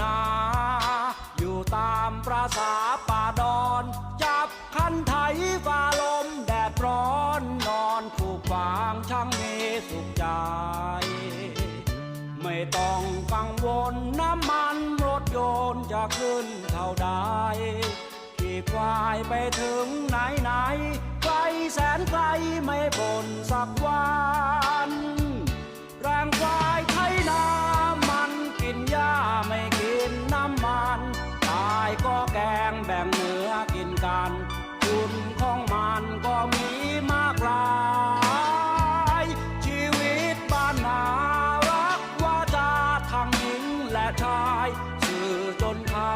นา อยู่ตามประสาป่าดอน จับคันไถฝ่าลมแดดร้อนนอนผูกฟางช่างมีสุขใจ ไม่ต้องกังวลน้ำมันรถยนต์จะขึ้นเท่าใดขี่ควายไปถึงไหนไหนไกลแสนไกลไม่บ่นสักวันำมันตายก็แกงแบ่งเนื้อกินกัน คุณของมันก็มีมากลาย ชีวิตบ้านนารักว่าจะทั้งหญิงและชาย สื่อจนเขา